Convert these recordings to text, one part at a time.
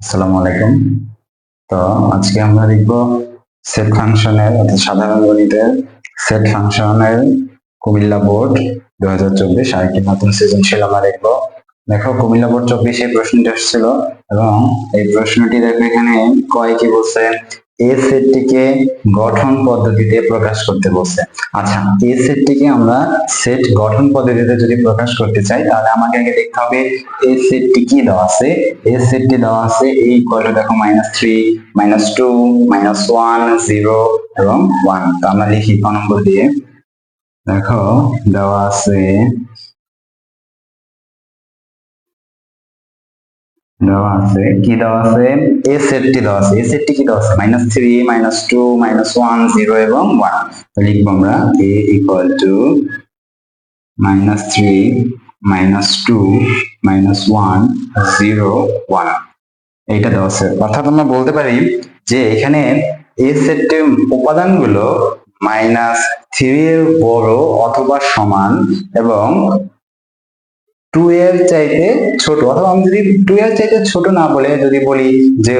আসসালামু আলাইকুম। তো আজকে আমরা দেখব সেট ফাংশনের অর্থাৎ সাধারণ গণিতের সেট ফাংশনের কুমিল্লা বোর্ড দু হাজার চব্বিশ আরেকটি নতুন সৃজনশীল আমরা দেখব। দেখো, কুমিল্লা বোর্ড চব্বিশ এই প্রশ্নটি এসেছিল এবং এই প্রশ্নটি দেখো এখানে কয় কি বলছে? এ সেটটিকে গঠন পদ্ধতিতে প্রকাশ করতে বলছে। আচ্ছা এ সেটটিকে আমরা সেট গঠন পদ্ধতিতে যদি প্রকাশ করতে চাই, তাহলে আমাকে আগে দেখতে হবে এই সেটটি কি দেওয়া আছে। এই সেটটি দেওয়া আছে এই ইকুয়াল টু দেখো minus three minus two minus one zero এবং ওয়ান তো আমরা লিখি ক নম্বর দিয়ে। দেখো, দেওয়া আছে দেওয়া আছে। কি দেওয়া আছে? এ সেটটি দেওয়া আছে। এ সেটটি কি দেওয়া আছে? Minus three minus two minus one zero এবং ওয়ান লিখব আমরা A equal to minus three minus two minus one zero one এইটা দেওয়া আছে। অর্থাৎ আমরা বলতে পারি যে এখানে এই সেটের উপাদানগুলো মাইনাস থ্রি এর বড় অথবা সমান এবং টু এর চাইতে ছোট, অথবা আমি যদি টু এর চাইতে ছোট না বলে যদি বলি যে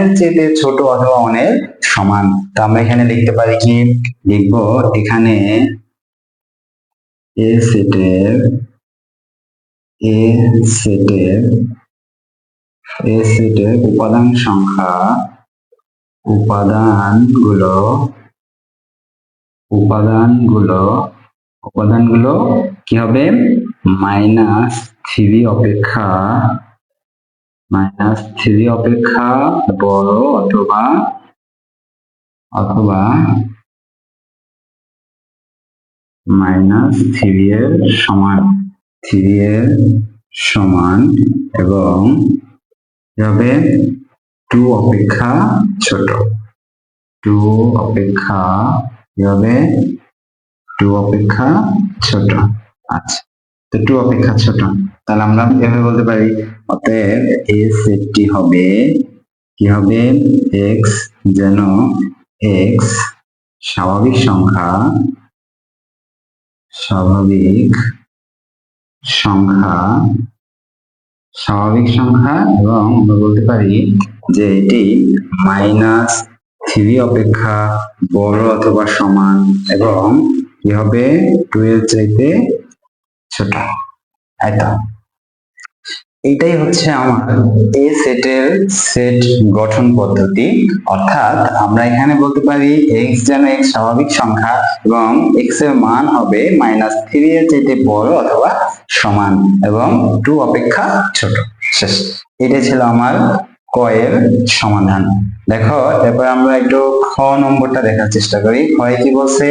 এর চাইতে ছোট অথবা এর সমান, তা আমরা এখানে লিখতে পারি কি? লিখব এখানে এ সেটের এ সেটের এ সেটের উপাদান সংখ্যা, উপাদানগুলো উপাদানগুলো উপাদানগুলো কি হবে? মাইনাস থ্রি অপেক্ষা, মাইনাস থ্রি অপেক্ষা বড় অথবা অথবা মাইনাস থ্রি এর সমান, থ্রি এর সমান এবং হবে? টু অপেক্ষা ছোট। টু অপেক্ষা হবে? টু অপেক্ষা ছোট। আচ্ছা। তো টু অপেক্ষা ছোট। তাহলে আমরা এভাবে বলতে পারি, অতএব এ সেটটি হবে, কি হবে? এক্স যেন এক্স স্বাভাবিক সংখ্যা স্বাভাবিক সংখ্যা স্বাভাবিক সংখ্যা এবং আমরা বলতে পারি যে এটি মাইনাস থ্রি অপেক্ষা বড় অথবা সমান এবং কি হবে? টু এর চাইতে ছোট তাই তো এইটাই হচ্ছে আমার এ সেটের সেট গঠন পদ্ধতি। অর্থাৎ আমরা এখানে বলতে পারি এক্স যেন এক স্বাভাবিক সংখ্যা এবং এক্সের মান হবে মাইনাস থ্রি এর চাইতে বড় অথবা সমান এবং টু অপেক্ষা ছোট। শেষ। এটাই ছিল আমার ক এর সমাধান। দেখো, এরপর আমরা একটু খ নম্বরটা দেখার চেষ্টা করি। ক্ষয় কি বলছে?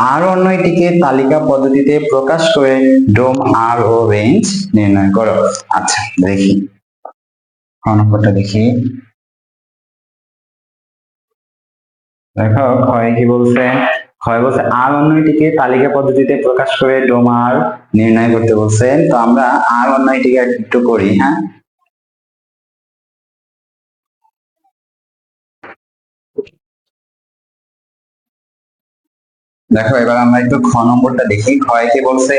আর অন্যটিকে তালিকা পদ্ধতিতে প্রকাশ করে ডোম আর ও রেঞ্জ নির্ণয় করো। আচ্ছা দেখি। নম্বরটা দেখি। দেখো ক্ষয় কি বলছে? ক্ষয় বলছে, আর অন্যটিকে তালিকা পদ্ধতিতে প্রকাশ করে ডোম আর নির্ণয় করতে বলছে। তো আমরা আর অন্যটিকে একটু করি হ্যাঁ? দেখো, এবার আমরা একটু খ নম্বরটা দেখি। ক্ষয় কি বলছে,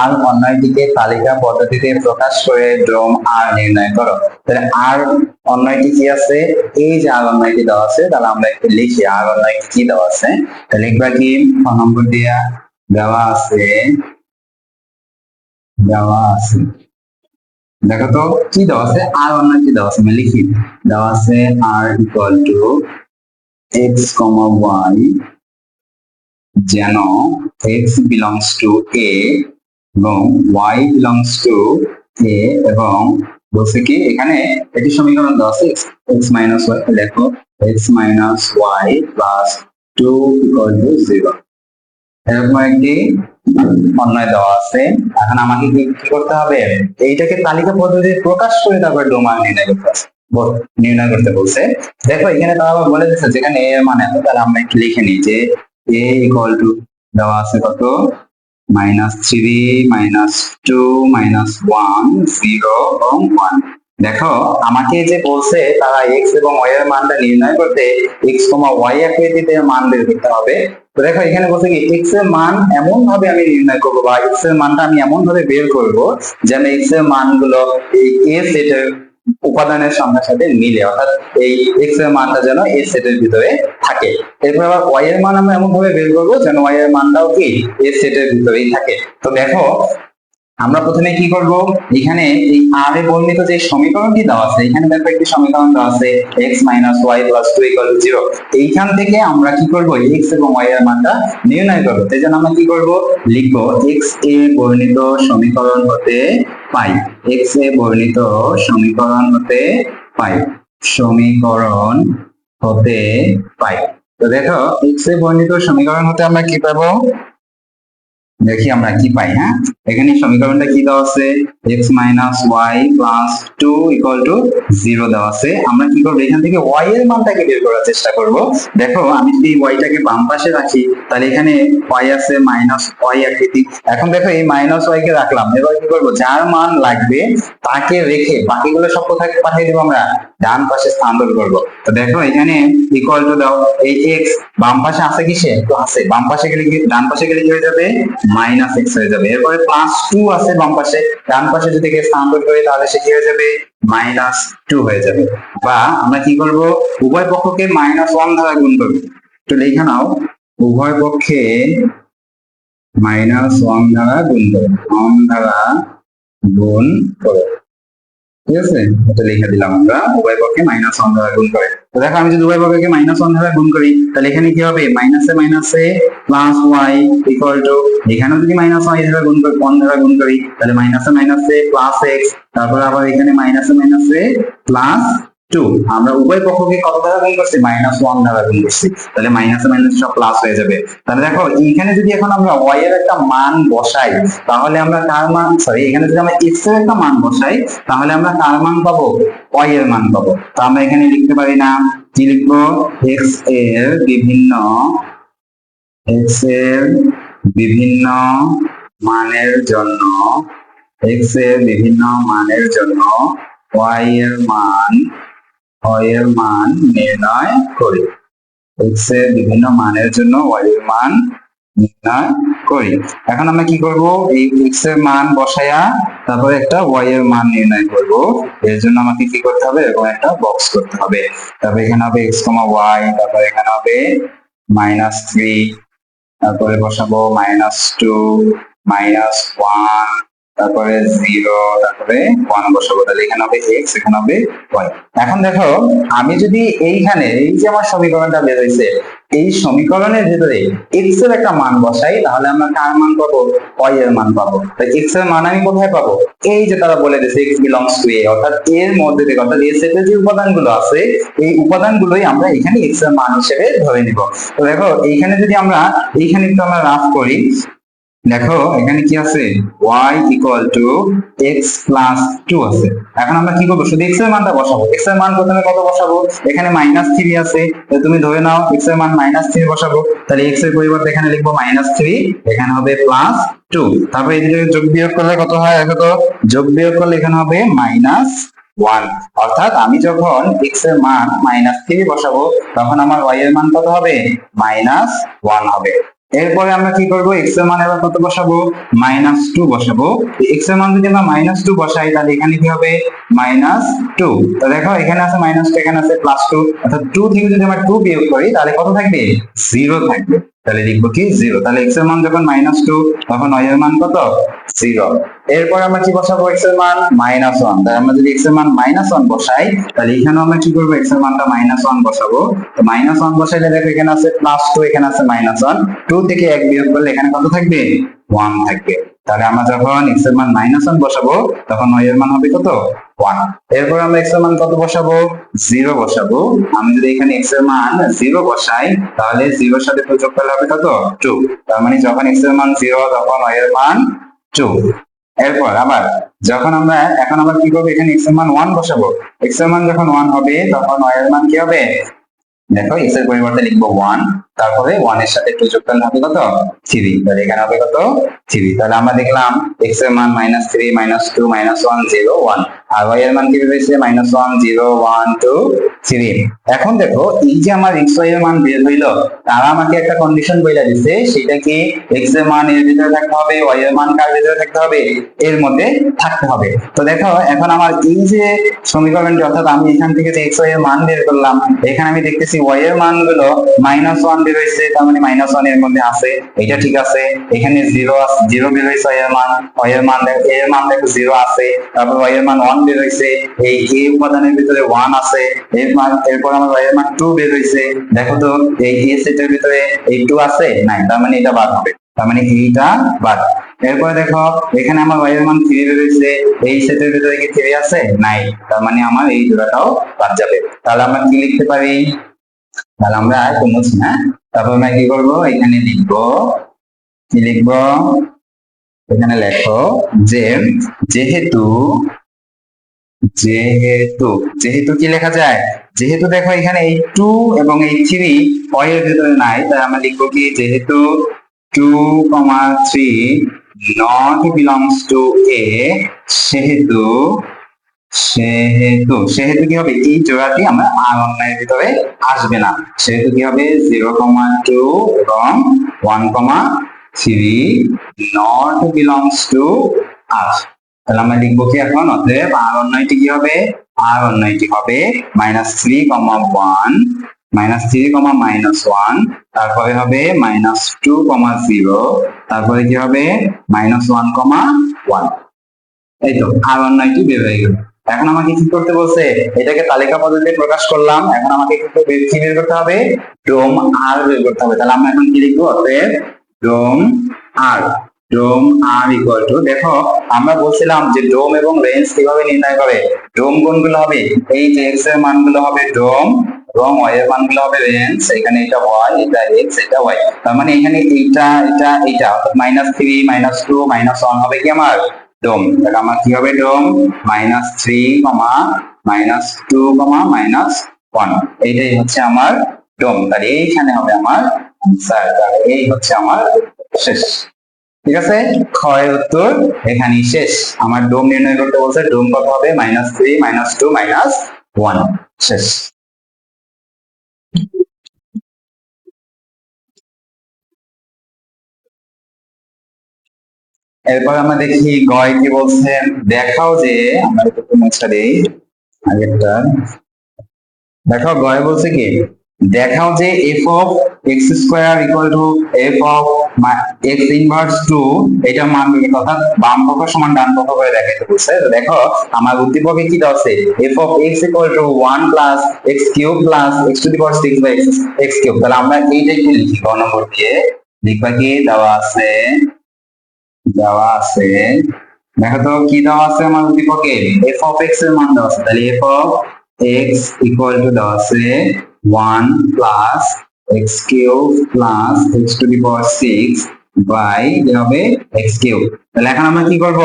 আর অন্যটিকে তালিকা পদ্ধতিতে প্রকাশ করে ড্রোম আর নির্ণয় করো। তাহলে আর অন্যটি কি আছে? এই যে আর অন্যটি দেওয়া আছে তাহলে আমরা একটু লিখি, আর অন্যটি কি দেওয়া আছে? তাহলে লিখবা কি? খ নম্বর দিয়া দেওয়া আছে দেওয়া আছে। দেখো তো, কি দেওয়া আছে? আর অন্য কি দেওয়া আছে আমি লিখি। দেওয়া আছে আর equal to x comma y যেন x belongs to a এবং y belongs to a এবং বলছে কি, এখানে এটি সমীকরণ দেওয়া আছে, x minus y, লেখো, x minus y plus 2 equal to 0 এরকম একটি অন্যায় দেওয়া আছে। এখন আমাকে কি করতে হবে? এইটাকে তালিকা পদ্ধতিতে প্রকাশ করে তারপর ডোমান নির্ণয় করতে নির্ণয় করতে বলছে। দেখো, এখানে তারা বলে দিচ্ছে যেখানে এ মানে তাহলে আমরা লিখে নিই যে এ ইকুয়াল টু দেওয়া আছে কত minus three minus two minus one zero এবং ওয়ান দেখো, আমাকে যে বলছে তারা এক্স এবং ওয়াই এর মানটা নির্ণয় করতে এক্স কমা ওয়াই আকৃতিতে মান বের করতে হবে। তো দেখো, এখানে বলছে কি এক্সের মান এমন ভাবে আমি নির্ণয় করব বা এক্সের মানটা আমি এমন ভাবে বের করব যেন এক্সের মানগুলো এই এ সেটের উপাদানের সংখ্যার সাথে মিলে, অর্থাৎ এই এক্সের মানটা যেন এই সেটের ভিতরে থাকে। এরপর আবার ওয়াই এর মান আমরা এমন ভাবে বের করব যেন ওয়াই এর মানটাও কি এই সেটের ভিতরেই থাকে। তো দেখো আমরা প্রথমে কি করব? এখানে এই আর এ বর্ণিত যে সমীকরণটি দেওয়া আছে, এখানে দেখো একটি সমীকরণ দেওয়া আছে, x minus y plus two two zero এইখান থেকে আমরা কি করব? x এবং y এর মানটা নির্ণয় করব। সেই জন্য আমরা কি করব? লিখব x এ বর্ণিত সমীকরণ হতে পাই। x এ বর্ণিত সমীকরণ হতে পাই। সমীকরণ হতে পাই। তো দেখো, x এ বর্ণিত সমীকরণ হতে আমরা কি পাবো? দেখি আমরা কি পাই হ্যাঁ? এখানে সমীকরণটা কি দেওয়া আছে? x minus y plus two equal to zero দেওয়া আছে। আমরা কি করব? এখান থেকে y এর মানটাকে বের করার চেষ্টা করব। দেখো, আমি যদি y টাকে বাম পাশে রাখি, তাহলে এখানে y আছে মাইনাস ওয়াই আকৃতি এখন দেখো, এই মাইনাস ওয়াই কে রাখলাম। এবার কি করব? যার মান লাগবে, তাকে রেখে বাকিগুলো সব কোথায় পাঠিয়ে দেবো আমরা? ডান পাশে স্থানান্তর করব। তো দেখো, এখানে ইকুয়াল টু দাও। এই x বাম পাশে আছে কিসে? তো আছে। বাম পাশে গেলে কি ডান পাশে গেলে কি হয়ে যাবে? মাইনাস এক্স হয়ে যাবে। এরপরে প্লাস টু আছে বাম পাশে। ডান পাশে যদি কে স্থানান্তর করি, তাহলে সে কি হয়ে যাবে? মাইনাস টু হয়ে যাবে। বা আমরা কি করব? উভয় পক্ষকে মাইনাস ওয়ান দ্বারা গুণ করব। তো লিখে নাও। উভয় পক্ষে মাইনাস ওয়ান দ্বারা গুণ করো ওয়ান দ্বারা গুণ করো ঠিক আছে? লিখে দিলাম আমরা। উভয় পক্ষে মাইনাস ওয়ান দ্বারা গুণ করে। তো দেখো, আমি যদি উভয় পক্ষকে মাইনাস ওয়ান দ্বারা গুণ করি তাহলে এখানে কি হবে? মাইনাসে মাইনাসে প্লাস ওয়াই ইকুয়াল টু এখানেও যদি মাইনাস ওয়াই দ্বারা গুণ করি ওয়ান দ্বারা গুণ করি, তাহলে মাইনাসে মাইনাসে প্লাস এক্স তারপর আবার এখানে মাইনাসে মাইনাসে প্লাস টু আমরা উভয় পক্ষকে কত দ্বারা গুণ করছি? মাইনাস ওয়ান দ্বারা গুণ করছি। তাহলে মাইনাসে মাইনাস সব প্লাস হয়ে যাবে। তাহলে দেখো, এইখানে যদি এখন আমরা ওয়াই এর একটা মান বসাই, তাহলে আমরা কার মান সরি এখানে যদি আমরা এক্সের একটা মান বসাই, তাহলে আমরা কার মান পাবো? ওয়াই এর মান পাবো। তো আমরা এখানে লিখতে পারি না। কি লিখব? এক্সের বিভিন্ন এক্সের বিভিন্ন মানের জন্য এক্সের বিভিন্ন মানের জন্য ওয়াই এর মান এর মান নির্ণয় করি। এক্সের বিভিন্ন মানের জন্য y এর মান নির্ণয় করি। এখন আমরা কি করব? এই এক্সের মান বসায়া তারপরে একটা y এর মান নির্ণয় করব। এর জন্য আমাকে কি করতে হবে? এরকম একটা বক্স করতে হবে। তারপরে এখানে হবে x ওয়াই তারপরে এখানে হবে মাইনাস থ্রি তারপরে বসাবো মাইনাস টু মাইনাস ওয়ান তারপরে জিরো তারপরে ওয়ান বসাবো, তাহলে এখানে হবে এক্স এখানে হবে ওয়াই এখন দেখো, আমি যদি এইখানে, এই যে আমার সমীকরণটা বের হয়েছে, এই সমীকরণের ভিতরে এক্সের একটা মান বসাই, তাহলে আমরা কার মান পাবো? ওয়াই এর মান পাবো। তো এক্সের মান আমি কোথায় পাবো? এই যে তারা বলে দিয়েছে এক্স বিলংস টু এ অর্থাৎ এর মধ্যে থেকে, অর্থাৎ এর সেটের যে উপাদানগুলো আছে, এই উপাদানগুলোই আমরা এখানে এক্সের মান হিসেবে ধরে নিব। তো দেখো, এইখানে যদি আমরা, এইখানে একটু আমরা রাফ করি দেখো, এখানে কি আছে? y equal to x plus two আছে। এখন আমরা কি করব? শুধু x এর মানটা বসাবো। x এর মান প্রথমে কত বসাবো? এখানে মাইনাস থ্রি আছে। তো তুমি ধরে নাও, x এর মান মাইনাস থ্রি বসাবো। তাহলে x এর পরিবর্তে এখানে লিখব মাইনাস থ্রি এখানে হবে প্লাস টু তারপরে এদিকে যোগ বিয়োগ করলে কত হয়? দেখো তো, যোগ বিয়োগ করলে এখানে হবে মাইনাস ওয়ান অর্থাৎ আমি যখন x এর মান মাইনাস থ্রি বসাবো, তখন আমার y এর মান কত হবে? মাইনাস ওয়ান হবে। এরপরে আমরা কি করব? X এর মান এবার কত বসাবো? মাইনাস টু বসাবো। x এর মান যদি আমরা মাইনাস টু বসাই, তাহলে এখানে কি হবে? মাইনাস টু তো দেখো, এখানে আছে মাইনাস এখানে আছে প্লাস টু অর্থাৎ টু থেকে যদি আমরা টু বিয়োগ করি, তাহলে কত থাকবে? জিরো থাকবে। তাহলে লিখব কি? জিরো তাহলে x এর মান যখন মাইনাস টু তখন y এর মান কত? জিরো এরপর আমরা কি বসাবো এক্সের মান? মাইনাস ওয়ান তাই আমরা যদি x এর মান মাইনাস ওয়ান বসাই, তাহলে এখানে আমরা কি করব? এক্সের মানটা মাইনাস ওয়ান বসাবো। তো মাইনাস ওয়ান বসাইলে দেখো এখানে আছে প্লাস টু এখানে আছে মাইনাস ওয়ান টু থেকে এক বিয়োগ করলে এখানে কত থাকবে? ওয়ান থাকবে। তাহলে আমরা যখন x এর মান মাইনাস ওয়ান বসাবো, তখন y এর মান হবে কত? ওয়ান এরপর আমরা x এর মান কত বসাবো? জিরো বসাবো। আমি যদি এখানে x এর মান জিরো বসাই, তাহলে জিরোর সাথে টু যোগ করলে হবে কত? টু তার মানে যখন x এর মান জিরো তখন y এর মান টু এরপর আবার, যখন আমরা, এখন আবার কি করব? এখানে x এর মান ওয়ান বসাবো। x এর মান যখন ওয়ান হবে, তখন y এর মান কি হবে? দেখো, x এর পরিবর্তে লিখব ওয়ান তারপরে ওয়ানের সাথে টু যোগ করলে হবে কত? থ্রি তাহলে এখানে হবে কত? থ্রি তাহলে আমরা দেখলাম এক্সের মান minus three minus two minus one zero one আর ওয়াই এর মান কি বেরিয়েছে minus one zero one two three এখন দেখো, এই যে আমার এক্স ওয়াই এর মান বের হইল, তারা আমাকে একটা কন্ডিশন বইলা দিচ্ছে সেটা কি এক্সের মান এর ভিতরে থাকতে হবে ওয়াই এর মান কার ভিতরে থাকতে হবে, এর মধ্যে থাকতে হবে। তো দেখো, এখন আমার এই যে সমীকরণটি, অর্থাৎ আমি এখান থেকে যে এক্স ওয়াই এর মান বের করলাম, এখানে আমি দেখতেছি ওয়াই এর মানগুলো মাইনাস ওয়ান বের হয়েছে, তার মানে মাইনাস ওয়ানের মধ্যে আছে। এটা ঠিক আছে। এখানে জিরো জিরো বের হয়েছে এর মান। এর মান দেখো এর মান দেখো জিরো আছে। তারপর ওয়াই এর মান ওয়ান বের হয়েছে। এই এ উপাদানের ভিতরে ওয়ান আছে। এর মান এরপর আমার ওয়াই এর মান টু বের হয়েছে। দেখো তো, এই এ সেটের ভিতরে এই টু আছে? নাই, তার মানে এটা বাদ হবে। তার মানে এইটা বাদ। এরপরে দেখো, এখানে আমার ওয়াই এর মান থ্রি বের হয়েছে। এই সেটের ভিতরে কি থ্রি আছে? নাই। তার মানে আমার এই জোড়াটাও বাদ যাবে। তাহলে আমরা কি লিখতে পারি? তাহলে আমরা আর কোনো না। তারপর আমরা কি করব? এখানে লিখব, কি লিখব? এখানে লেখো যে যেহেতু যেহেতু যেহেতু কি লেখা যায়? যেহেতু দেখো এখানে এই টু এবং এই থ্রি এর ভিতরে নাই তাই আমরা লিখব কি? যেহেতু two comma three not belongs to A, সেহেতু সেহেতু সেহেতু কি হবে? এই জোড়াটি আমরা আর অন্যায়ের ভিতরে আসবে না। সেহেতু কি হবে? জিরো কমা টু এবং one comma three not belongs to আর তাহলে আমরা লিখব কি এখন? অতএব আর অন্যটি কি হবে? আর অন্যটি হবে minus three comma one minus three comma minus one তারপরে হবে মাইনাস টু কমা জিরো তারপরে কি হবে? মাইনাস ওয়ান কমা ওয়ান এই তো, আর অন্যটি বের হয়ে গেল। এখন আমাকে কি করতে বলছে? এটাকে তালিকা পদ্ধতিতে প্রকাশ করলাম। এখন আমাকে কি বের করতে হবে? ডোম আর বের করতে হবে। তাহলে আমরা এখন কি লিখব? অতএব ডোম আর। ডোম আর ইকুয়াল টু দেখো, আমরা বলছিলাম যে ডোম এবং রেঞ্জ কীভাবে নির্ণয় করে? ডোম কোনগুলো হবে? এই যে এক্সের মানগুলো হবে ডোম এবং ওয়াই এর মানগুলো হবে রেঞ্জ এখানে এটা ওয়াই এটা এক্স এটা ওয়াই তার মানে এখানে এইটা, এটা এটা minus three minus two minus one হবে কি আমার? ডোম। তাহলে আমার কি হবে? Dom minus three comma minus two comma minus one এইটাই হচ্ছে আমার ডোম। তাহলে এইখানে হবে আমার আনসার তাহলে এই হচ্ছে আমার শেষ। ঠিক আছে? ক্ষয়ের উত্তর এখানেই শেষ। আমার ডোম নির্ণয় করতে বলছে, ডোম কত হবে? Minus three minus two minus one শেষ। এরপর আমরা দেখি গয় কি বলছে দেখাও যে আগেরটা। দেখো গয় বলছে কি? দেখাও যে f of x square equal to f of x inverse to এটা মান অর্থাৎ বাম পক্ষ সমান ডান পক্ষ করে দেখাইতে বলছে। তো দেখো, আমার উদ্দীপকে কি দেওয়া আছে? F of x equal to one plus x cube plus x to the power six by x x cube তাহলে আমরা এইটা কি লিখি? গ নম্বর দিয়ে। লিখবা কি? দেওয়া আছে দেওয়া আছে। দেখো তো কি দেওয়া আছে আমার উদ্দীপকে? এফ অফ এক্সের মান দেওয়া আছে। তাহলে f of x equal to দেওয়া আছে one plus x cube plus x to the power six by কি হবে এক্স কিউব তাহলে এখন আমরা কি করব?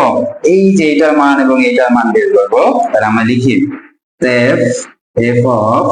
এই যে এটার মান এবং এটার মান বের করব। তাহলে আমরা লিখি f f of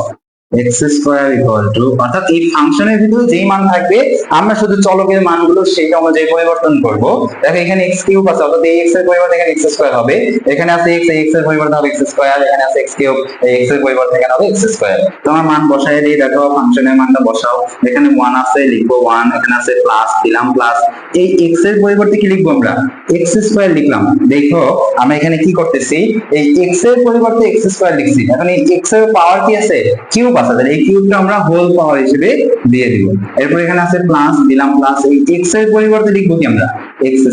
x square equal to অর্থাৎ এই ফাংশনের ভিতরে যেই মান থাকবে, আমরা শুধু চলকের মানগুলো সেই অনুযায়ী পরিবর্তন করব। দেখো এখানে এক্স কিউব আছে, অর্থাৎ এই এক্সের পরিবর্তে এখানে এক্স স্কোয়ার হবে। এখানে আছে এক্স এক্সের পরিবর্তে হবে এক্স স্কোয়ার এখানে আছে এক্স কিউব এই এক্সের পরিবর্তে এখানে হবে এক্স স্কোয়ার তোমার মান বসাই দিই, দেখো ফাংশনের মানটা বসাও। এখানে ওয়ান আছে, লিখব ওয়ান এখানে আছে প্লাস দিলাম প্লাস এই এক্সের পরিবর্তে কি লিখব আমরা? এক্স স্কোয়ার লিখলাম। দেখো আমরা এখানে কি করতেছি? এই এক্সের পরিবর্তে এক্স স্কোয়ার লিখছি। এখন এই এক্সের পাওয়ার কি আছে? কিউব তাহলে এই কিউবটা আমরা হোল পাওয়ার হিসেবে দিয়ে দিব। এরপর এখানে আছে প্লাস দিলাম প্লাস এই এক্সের পরিবর্তে কি আমরা? এক্স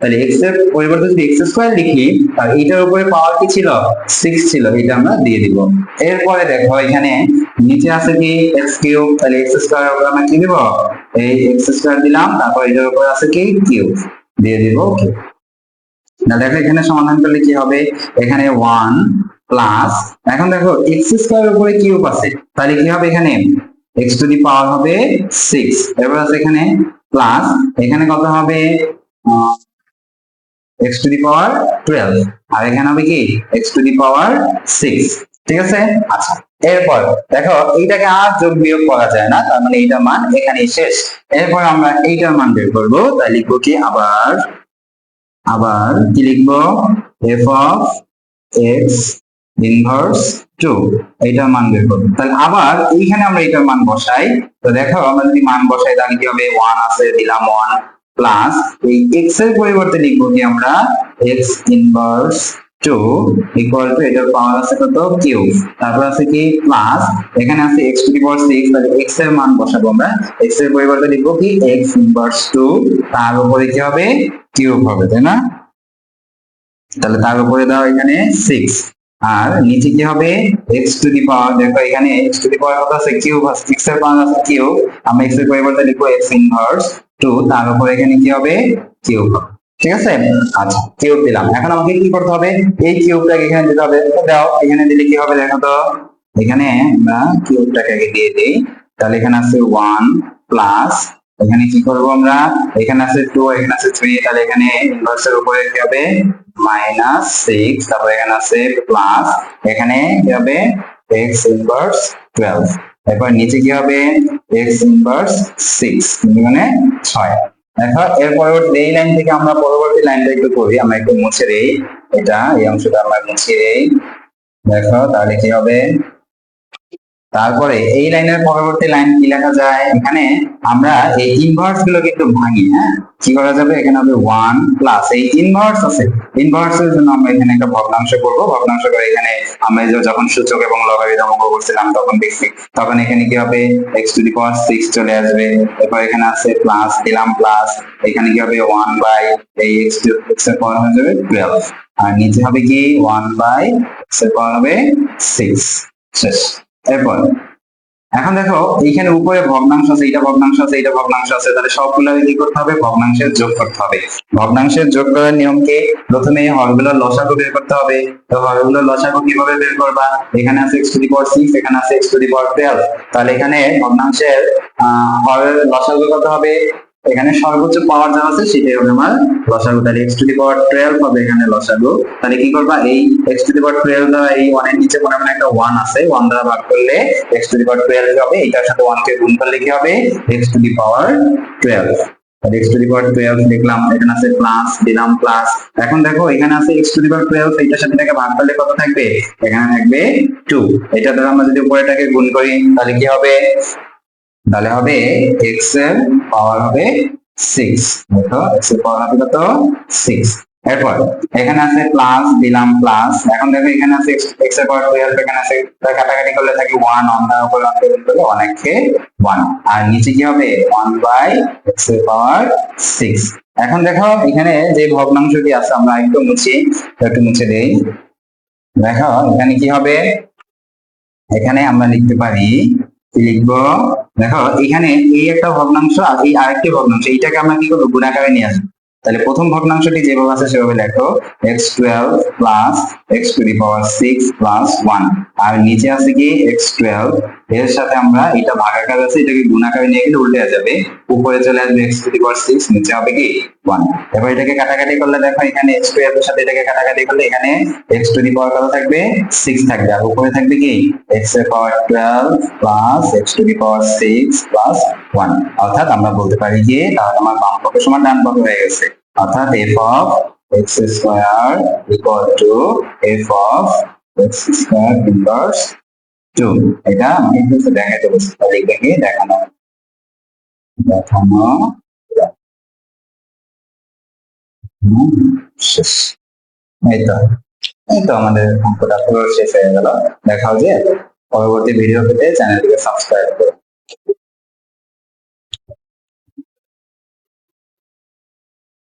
তাহলে এক্সের পরিবর্তে যদি এক্স লিখি আর উপরে পাওয়ার কি ছিল? সিক্স ছিল এটা আমরা দিয়ে দিব। এরপরে দেখো এখানে নিচে আছে কি? এক্স কিউব তাহলে এক্স স্কোয়ার উপরে আমরা কি দিব? এই এক্স স্কোয়ার দিলাম, তারপর এটার উপরে আছে কি? কিউব দিয়ে দিব ওকে না দেখো এখানে সমাধান করলে কি হবে? এখানে ওয়ান প্লাস এখন দেখো এক্স স্কোয়ার উপরে কিউব আছে, তাহলে কি হবে এখানে? এক্স টু দি পাওয়ার হবে সিক্স এরপর আছে এখানে প্লাস এখানে কত হবে? X to the power twelve আর এখানে হবে কি? X to the power six ঠিক আছে? আচ্ছা এরপর দেখো, এইটাকে আর যোগ বিয়োগ করা যায় না, তার মানে এইটার মান এখানেই শেষ, এরপর আমরা এইটার মান বের করব, তাই লিখব কি? আবার আবার কি লিখব? F of x inverse to এইটার মান বের করব। তাহলে আবার এইখানে আমরা এইটার মান বসাই। তো দেখো, আমরা যদি মান বসাই, তাহলে কি হবে? ওয়ান আছে, দিলাম ওয়ান প্লাস এই এক্সের পরিবর্তে লিখব কি আমরা? X inverse to equal to এটার পাওয়ার আছে কত? কিউব তারপর আছে কি? প্লাস এখানে আছে এক্স টু পাওয়ার সিক্স তাহলে এক্সের মান বসাবো আমরা। এক্সের পরিবর্তে লিখব কি? এক্স ইনভার্স টু তার উপরে কি হবে? কিউব হবে, তাই না? তাহলে তার উপরে দাও এখানে সিক্স আর নিচে কি হবে? এক্স টু দি পাওয়ার দেখো এখানে এক্স টু দি পাওয়ার কত আছে? কিউব আছে। সিক্স এর পাওয়ার আছে কিউব আমরা এক্সের পরিবর্তে লিখব এক্স ইনভার্স টু তার উপরে এখানে কি হবে? কিউব ঠিক আছে? আচ্ছা কিউব দিলাম। এখন আমাকে কি করতে হবে? এই কিউবটাকে এখানে দিতে হবে। দাও, এখানে দিলে কি হবে দেখো তো? এখানে আমরা কিউবটাকে আগে দিয়ে দিই। তাহলে এখানে আছে ওয়ান প্লাস এখানে কি করব আমরা? এখানে আছে টু এখানে আছে থ্রি তাহলে এখানে ইনভার্সের উপরে কি হবে? মাইনাস সিক্স তারপর এখানে আছে প্লাস এখানে কি হবে? এক্স ইনভার্স টুয়েলভ এরপর নিচে কি হবে? এক্স ইনভার্স সিক্স এখানে ছয়। দেখো এর পরবর্তী এই লাইন থেকে আমরা পরবর্তী লাইনটা একটু করি আমরা একটু মুছে দেই। এটা, এই অংশটা আমরা মুছে দেই। দেখো, তাহলে কি হবে? তারপরে এই লাইনের পরবর্তী লাইন কি লেখা যায়? এখানে আমরা এই ইনভার্সগুলো কিন্তু ভাঙি হ্যাঁ? কি করা যাবে? এখানে হবে ওয়ান প্লাস এই ইনভার্স আছে। ইনভার্স এর জন্য আমরা এখানে একটা ভগ্নাংশ করব। ভগ্নাংশ করে এখানে আমরা যখন সূচক এবং লগারিদম অঙ্ক করছিলাম, তখন দেখছি। তখন এখানে কি হবে? X to the power six চলে আসবে। এরপর এখানে আছে প্লাস দিলাম প্লাস এখানে কি হবে? ওয়ান বাই এই এক্স টু এক্সের পাওয়ার হয়ে যাবে টুয়েলভ আর নিচে হবে কি? ওয়ান বাই এক্সের পাওয়ার হবে সিক্স শেষ। এরপর, এখন দেখো, এইখানে উপরে ভগ্নাংশ আছে, এইটা ভগ্নাংশ আছে, এইটা ভগ্নাংশ আছে, তাহলে সবগুলো কি করতে হবে? ভগ্নাংশের যোগ করতে হবে। ভগ্নাংশের যোগ করার নিয়ম কি প্রথমে হরগুলোর লসাগু বের করতে হবে। তো হরগুলোর লসাগু কীভাবে বের করবা? এখানে আছে x to the power six এখানে আছে x to the power twelve তাহলে এখানে ভগ্নাংশের হরের লসাগু কত হবে? এখানে সর্বোচ্চ পাওয়ার যা আছে সেটাই হবে আমার লসাগু। তাহলে x to the power twelve হবে এখানে লসাগু। তাহলে কি করবা? এই x to the power twelve দ্বারা এই ওয়ানের নিচে মনে মনে একটা ওয়ান আছে। ওয়ান দ্বারা ভাগ করলে x to the power twelve হবে। এটার সাথে ওয়ান কে গুণ করলে কি হবে? X to the power twelve ভাগ করলে কত থাকবে? এখানে থাকবে টু এটা দ্বারা আমরা যদি উপরেটাকে গুণ করি, তাহলে কি হবে? তাহলে হবে এক্সের পাওয়ার হবে সিক্স দেখো এক্সের পাওয়ার হবে কত? সিক্স এরপর, এখানে আছে প্লাস দিলাম প্লাস এখন দেখো, এখানে আছে এক্সের পাওয়ার টুয়েলভ এখানে আছে কাটাকাটি করলে থাকে ওয়ান অন তার উপর অন গুণ করলে অনেককে ওয়ান আর নিচে কি হবে? ওয়ান বাই এক্সের পাওয়ার সিক্স এখন দেখো, এখানে যে ভগ্নাংশটি আছে, আমরা একটু মুছি, একটু মুছে দেই। দেখো, এখানে কি হবে? এখানে আমরা লিখতে পারি লিখব। দেখো, এখানে এই একটা ভগ্নাংশ আর এই আরেকটি ভগ্নাংশ, এইটাকে আমরা কি করব? গুণাকারে নিয়ে আসব। তাহলে প্রথম ভগ্নাংশটি যেভাবে আছে, সেভাবে লেখো। X twelve plus x to the power six plus one আর নিচে আছে কি? এক্স টুয়েলভ এর সাথে আমরা এটা ভাগাকার আছে, এটাকে গুণাকারে নিয়ে গেলে উল্টে যাবে। উপরে চলে আসবে x to the power six নিচে হবে কি? ওয়ান এবার এটাকে কাটাকাটি করলে দেখো, এখানে এক্স টুয়েলভ এর সাথে এটাকে কাটাকাটি করলে এখানে এক্স টু দি পাওয়ার কত থাকবে? সিক্স থাকবে। আর উপরে থাকবে কি? এক্সের power twelve plus x to the power six plus one অর্থাৎ আমরা বলতে পারি যে তাহলে আমার বাম পক্ষের সমান ডান পক্ষ হয়ে গেছে। অর্থাৎ f of x square equal to f of x square inverse to এটা আমি দেখাতে এটাকে দেখানো দেখানো শেষ। এই তো এই তো আমাদের অঙ্কটা শেষ হয়ে গেল। দেখা যে পরবর্তী ভিডিও পেতে চ্যানেলটিকে সাবস্ক্রাইব করুন